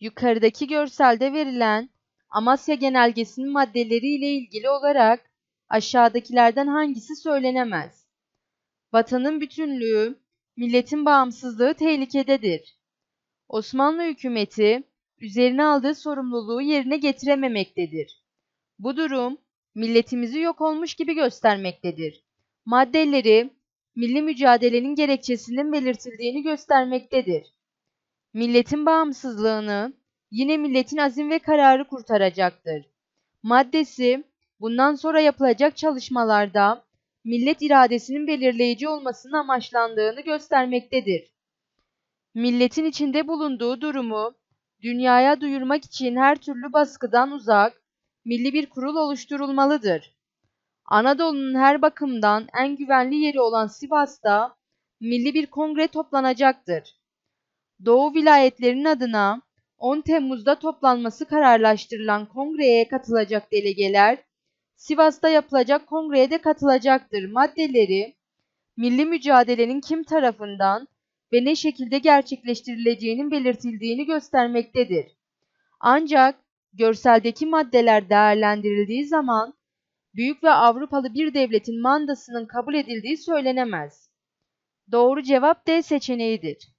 Yukarıdaki görselde verilen Amasya Genelgesi'nin maddeleri ile ilgili olarak aşağıdakilerden hangisi söylenemez? Vatanın bütünlüğü, milletin bağımsızlığı tehlikededir. Osmanlı hükümeti üzerine aldığı sorumluluğu yerine getirememektedir. Bu durum milletimizi yok olmuş gibi göstermektedir. Maddeleri milli mücadelenin gerekçesinin belirtildiğini göstermektedir. Milletin bağımsızlığını yine milletin azim ve kararı kurtaracaktır. Maddesi bundan sonra yapılacak çalışmalarda millet iradesinin belirleyici olmasının amaçlandığını göstermektedir. Milletin içinde bulunduğu durumu dünyaya duyurmak için her türlü baskıdan uzak, milli bir kurul oluşturulmalıdır. Anadolu'nun her bakımdan en güvenli yeri olan Sivas'ta milli bir kongre toplanacaktır. Doğu vilayetlerinin adına 10 Temmuz'da toplanması kararlaştırılan kongreye katılacak delegeler, Sivas'ta yapılacak kongreye de katılacaktır. Maddeleri, milli mücadelenin kim tarafından ve ne şekilde gerçekleştirileceğinin belirtildiğini göstermektedir. Ancak görseldeki maddeler değerlendirildiği zaman büyük ve Avrupalı bir devletin mandasının kabul edildiği söylenemez. Doğru cevap D seçeneğidir.